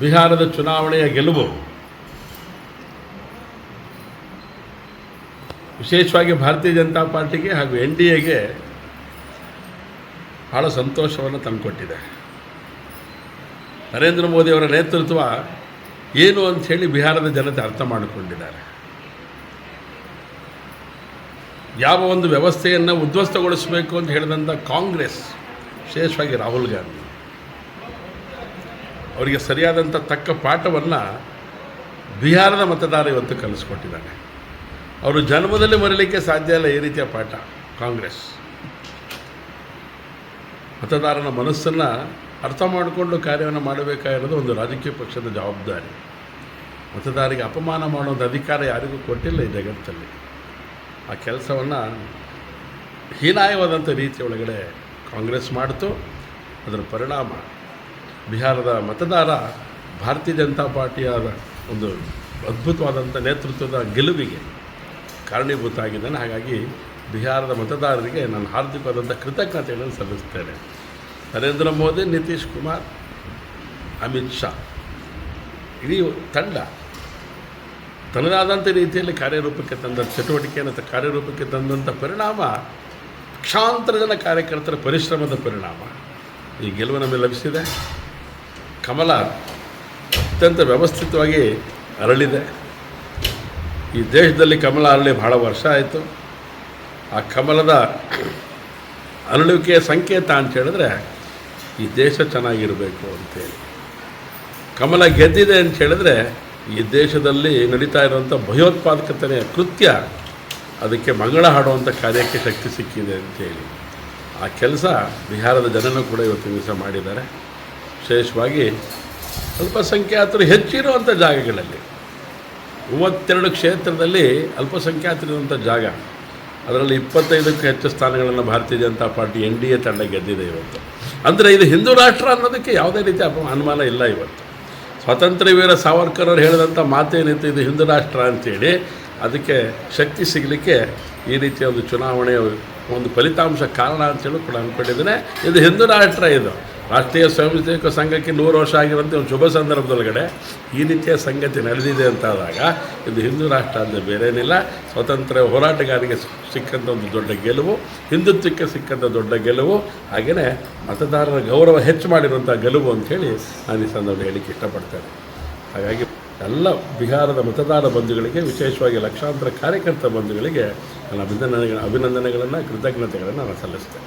ಬಿಹಾರದ ಚುನಾವಣೆಯ ಗೆಲುವು. ವಿಶೇಷವಾಗಿ ಭಾರತೀಯ ಜನತಾ ಪಾರ್ಟಿಗೆ ಹಾಗೂ ಎನ್ ಡಿ ಎಗೆ ಭಾಳ ಸಂತೋಷವನ್ನು ತಂದುಕೊಟ್ಟಿದೆ. ನರೇಂದ್ರ ಮೋದಿಯವರ ನೇತೃತ್ವ ಏನು ಅಂಥೇಳಿ ಬಿಹಾರದ ಜನತೆ ಅರ್ಥ ಮಾಡಿಕೊಂಡಿದ್ದಾರೆ. ಯಾವ ಒಂದು ವ್ಯವಸ್ಥೆಯನ್ನು ಉದ್ವಸ್ತಗೊಳಿಸಬೇಕು ಅಂತ ಹೇಳಿದಂಥ ಕಾಂಗ್ರೆಸ್, ವಿಶೇಷವಾಗಿ ರಾಹುಲ್ ಗಾಂಧಿ. ಅವರಿಗೆ ಸರಿಯಾದಂಥ ತಕ್ಕ ಪಾಠವನ್ನು ಬಿಹಾರದ ಮತದಾರ ಇವತ್ತು ಕಲಿಸ್ಕೊಟ್ಟಿದ್ದಾನೆ ಅವರು ಜನ್ಮದಲ್ಲಿ ಮರೀಲಿಕ್ಕೆ ಸಾಧ್ಯ ಇಲ್ಲ ಈ ರೀತಿಯ ಪಾಠ, ಕಾಂಗ್ರೆಸ್. ಮತದಾರನ ಮನಸ್ಸನ್ನು ಅರ್ಥ ಮಾಡಿಕೊಂಡು ಕಾರ್ಯವನ್ನು ಮಾಡಬೇಕಾಗಿರೋದು ಒಂದು ರಾಜಕೀಯ ಪಕ್ಷದ ಜವಾಬ್ದಾರಿ. ಮತದಾರರಿಗೆ ಅಪಮಾನ ಮಾಡೋದು ಅಧಿಕಾರ ಯಾರಿಗೂ ಕೊಟ್ಟಿಲ್ಲ ಈ ಜಗತ್ತಲ್ಲಿ. ಆ ಕೆಲಸವನ್ನು ಹೀನಾಯವಾದಂಥ ರೀತಿಯೊಳಗಡೆ ಕಾಂಗ್ರೆಸ್ ಮಾಡಿತು. ಅದರ ಪರಿಣಾಮ ಬಿಹಾರದ ಮತದಾರ ಭಾರತೀಯ ಜನತಾ ಪಾರ್ಟಿಯ ಒಂದು ಅದ್ಭುತವಾದಂಥ ನೇತೃತ್ವದ ಗೆಲುವಿಗೆ ಕಾರಣೀಭೂತ ಆಗಿದ್ದಾನೆ ಹಾಗಾಗಿ ಬಿಹಾರದ ಮತದಾರರಿಗೆ ನಾನು ಹಾರ್ದಿಕವಾದಂಥ ಕೃತಜ್ಞತೆಗಳನ್ನು ಸಲ್ಲಿಸ್ತೇನೆ ನರೇಂದ್ರ ಮೋದಿ, ನಿತೀಶ್ ಕುಮಾರ್, ಅಮಿತ್ ಶಾ. ಇಡೀ ತಂಡ ತನ್ನದಾದಂಥ ರೀತಿಯಲ್ಲಿ ಕಾರ್ಯರೂಪಕ್ಕೆ ತಂದ ಚಟುವಟಿಕೆ ಅಂತ ಕಾರ್ಯರೂಪಕ್ಕೆ ತಂದಂಥ ಪರಿಣಾಮ ಲಕ್ಷಾಂತರ ಜನ ಕಾರ್ಯಕರ್ತರ ಪರಿಶ್ರಮದ ಪರಿಣಾಮ ಈ ಗೆಲುವು ನಮಗೆ ಲಭಿಸಿದೆ. ಕಮಲ ಅತ್ಯಂತ ವ್ಯವಸ್ಥಿತವಾಗಿ ಅರಳಿದೆ. ಈ ದೇಶದಲ್ಲಿ ಕಮಲ ಅರಳಿ ಬಹಳ ವರ್ಷ ಆಯಿತು. ಆ ಕಮಲದ ಅರಳುವಿಕೆಯ ಸಂಕೇತ ಅಂತ ಹೇಳಿದ್ರೆ ಈ ದೇಶ ಚೆನ್ನಾಗಿರಬೇಕು ಅಂತೇಳಿ. ಕಮಲ ಗೆದ್ದಿದೆ ಅಂತ ಹೇಳಿದ್ರೆ ಈ ದೇಶದಲ್ಲಿ ನಡೀತಾ ಇರುವಂಥ ಭಯೋತ್ಪಾದಕತೆಯ ಕೃತ್ಯ ಅದಕ್ಕೆ ಮಂಗಳ ಹಾಡುವಂಥ ಕಾರ್ಯಕ್ಕೆ ಶಕ್ತಿ ಸಿಕ್ಕಿದೆ ಅಂತೇಳಿ. ಆ ಕೆಲಸ ಬಿಹಾರದ ಜನನೂ ಕೂಡ ಇವತ್ತು ದಿವಸ ಮಾಡಿದ್ದಾರೆ. ವಿಶೇಷವಾಗಿ ಅಲ್ಪಸಂಖ್ಯಾತರು ಹೆಚ್ಚಿರುವಂಥ ಜಾಗಗಳಲ್ಲಿ, ಮೂವತ್ತೆರಡು ಕ್ಷೇತ್ರದಲ್ಲಿ ಅಲ್ಪಸಂಖ್ಯಾತರಿರುವಂಥ ಜಾಗ. ಅದರಲ್ಲಿ ಇಪ್ಪತ್ತೈದಕ್ಕೂ ಹೆಚ್ಚು ಸ್ಥಾನಗಳನ್ನು Bharatiya Janata party N D A ತಂಡ ಗೆದ್ದಿದೆ ಇವತ್ತು. ಅಂದರೆ ಇದು ಹಿಂದೂ ರಾಷ್ಟ್ರ ಅನ್ನೋದಕ್ಕೆ ಯಾವುದೇ ರೀತಿ ಅನುಮಾನ ಇಲ್ಲ ಇವತ್ತು. ಸ್ವಾತಂತ್ರ್ಯ ವೀರ ಸಾವರ್ಕರ್ ಅವರು ಹೇಳಿದಂಥ ಮಾತೇನಿತ್ತು, ಇದು ಹಿಂದೂ ರಾಷ್ಟ್ರ ಅಂತೇಳಿ, ಅದಕ್ಕೆ ಶಕ್ತಿ ಸಿಗಲಿಕ್ಕೆ ಈ ರೀತಿಯ ಒಂದು ಚುನಾವಣೆಯ ಒಂದು ಫಲಿತಾಂಶ ಕಾರಣ ಅಂತೇಳಿ ಕೂಡ ಅಂದ್ಕೊಂಡಿದ್ದೇನೆ. ಇದು ಹಿಂದೂ ರಾಷ್ಟ್ರ ಇದು. ರಾಷ್ಟ್ರೀಯ ಸ್ವಯಂ ಸಂಘಕ್ಕೆ ನೂರು ವರ್ಷ ಆಗಿರುವಂಥ ಒಂದು ಶುಭ ಸಂದರ್ಭದೊಳಗಡೆ ಈ ರೀತಿಯ ಸಂಗತಿ ನಡೆದಿದೆ ಅಂತ ಆದಾಗ ಇದು ಹಿಂದೂ ರಾಷ್ಟ್ರ ಅಂದರೆ ಬೇರೇನಿಲ್ಲ. ಸ್ವತಂತ್ರ ಹೋರಾಟಗಾರರಿಗೆ ಸಿಕ್ಕಂಥ ಒಂದು ದೊಡ್ಡ ಗೆಲುವು, ಹಿಂದುತ್ವಕ್ಕೆ ಸಿಕ್ಕಂಥ ದೊಡ್ಡ ಗೆಲುವು, ಹಾಗೆಯೇ ಮತದಾರರ ಗೌರವ ಹೆಚ್ಚು ಮಾಡಿರುವಂಥ ಗೆಲುವು ಅಂಥೇಳಿ ನಾನು ಈ ಸಂದರ್ಭ ಹೇಳಿಕೆ ಇಷ್ಟಪಡ್ತೇನೆ. ಹಾಗಾಗಿ ಎಲ್ಲ ಬಿಹಾರದ ಮತದಾರ ಬಂಧುಗಳಿಗೆ, ವಿಶೇಷವಾಗಿ ಲಕ್ಷಾಂತರ ಕಾರ್ಯಕರ್ತ ಬಂಧುಗಳಿಗೆ ನನ್ನ ಅಭಿನಂದನೆಗಳ, ಅಭಿನಂದನೆಗಳನ್ನು, ಕೃತಜ್ಞತೆಗಳನ್ನು ನಾನು ಸಲ್ಲಿಸ್ತೇನೆ.